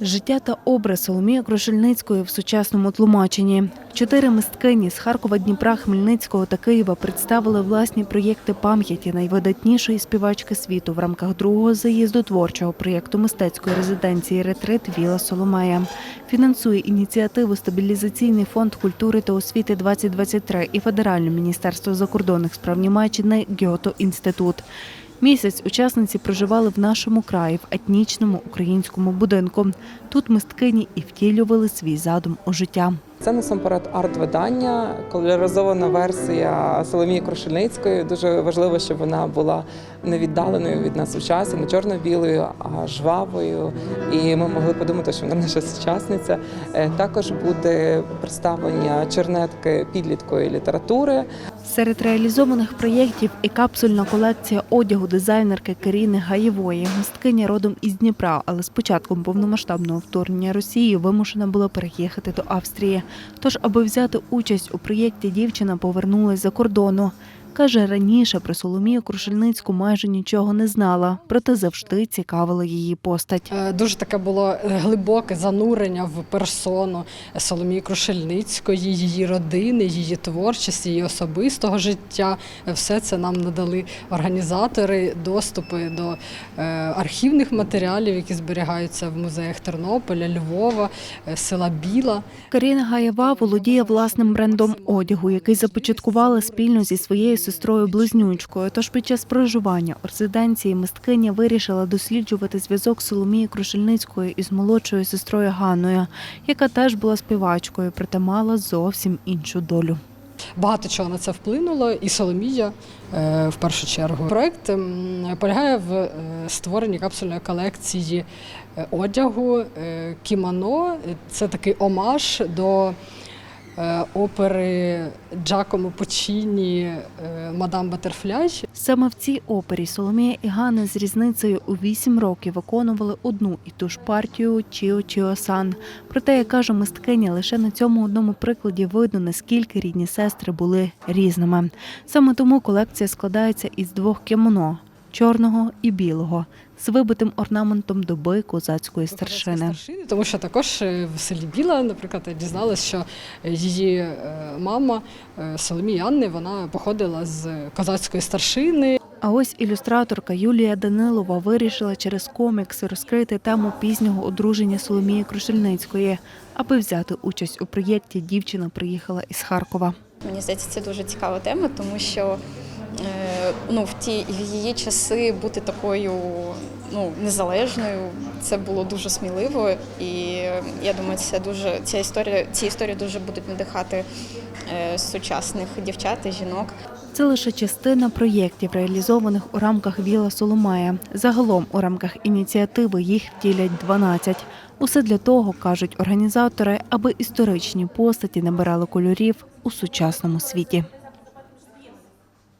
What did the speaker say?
Життя та образ Соломії Крушельницької в сучасному тлумаченні. Чотири мисткині з Харкова, Дніпра, Хмельницького та Києва представили власні проєкти пам'яті найвидатнішої співачки світу в рамках другого заїзду творчого проєкту мистецької резиденції Ретрит Віла Соломея. Фінансує ініціативу Стабілізаційний фонд культури та освіти 2023 і Федеральне міністерство закордонних справ Німеччини Гьото Інститут. Місяць учасниці проживали в нашому краї в етнічному українському будинку. Тут мисткині і втілювали свій задум у життя. Це насамперед арт-видання, кольоризована версія Соломії Крушельницької. Дуже важливо, щоб вона була не віддаленою від нас у часі, не чорно-білою, а жвавою. І ми могли подумати, що вона наша сучасниця. Е, Також буде представлення чернетки підліткої літератури. Серед реалізованих проєктів і капсульна колекція одягу дизайнерки Керіни Гаєвої. Мисткиня родом із Дніпра, але з початком повномасштабного вторгнення Росії вимушена була переїхати до Австрії. Тож, аби взяти участь у проєкті, дівчина повернулась за кордону. Каже, раніше про Соломію Крушельницьку майже нічого не знала, проте завжди цікавила її постать. Е, Дуже таке було е, глибоке занурення в персону Соломії Крушельницької, її родини, її творчості, її особистого життя. Е, Все це нам надали організатори, доступи до архівних матеріалів, які зберігаються в музеях Тернополя, Львова, села Біла. Каріна Гаєва володіє власним брендом одягу, який започаткувала спільно зі своєю сестрою близнючкою. Тож під час проживання у резиденції мисткиня вирішила досліджувати зв'язок Соломії Крушельницької із молодшою сестрою Ганною, яка теж була співачкою, проте мала зовсім іншу долю. Багато чого на це вплинуло, і Соломія е, в першу чергу. Проект ем, полягає в е, створенні капсульної колекції е, одягу, кімоно. Це такий омаж до опери Джакомо Пучіні е, Мадам Батерфляй. Саме в цій опері Соломія і Ганна з різницею у вісім років виконували одну і ту ж партію Чіо Чіо Сан. Проте, як каже мисткиня, лише на цьому одному прикладі видно, наскільки рідні сестри були різними. Саме тому колекція складається із двох кімоно чорного і білого з вибитим орнаментом доби козацької старшини. Тому що також е, в селі Біла, наприклад, я дізналася, що її е, мама е, Соломія Анни вона походила з козацької старшини. А ось ілюстраторка Юлія Данилова вирішила через комікс розкрити тему пізнього одруження Соломії Крушельницької. Аби взяти участь у проєкті, дівчина приїхала із Харкова. Мені здається, це дуже цікава тема, тому що е, ну, в ті в її часи бути такою ну, незалежною це було дуже сміливо. І е, я думаю, це дуже ця історія, ці історії дуже будуть надихати е, сучасних дівчат і жінок. Це лише частина проєктів, реалізованих у рамках Віла Соломая. Загалом у рамках ініціативи їх втілять 12. Усе для того, кажуть організатори, аби історичні постаті набирали кольорів у сучасному світі.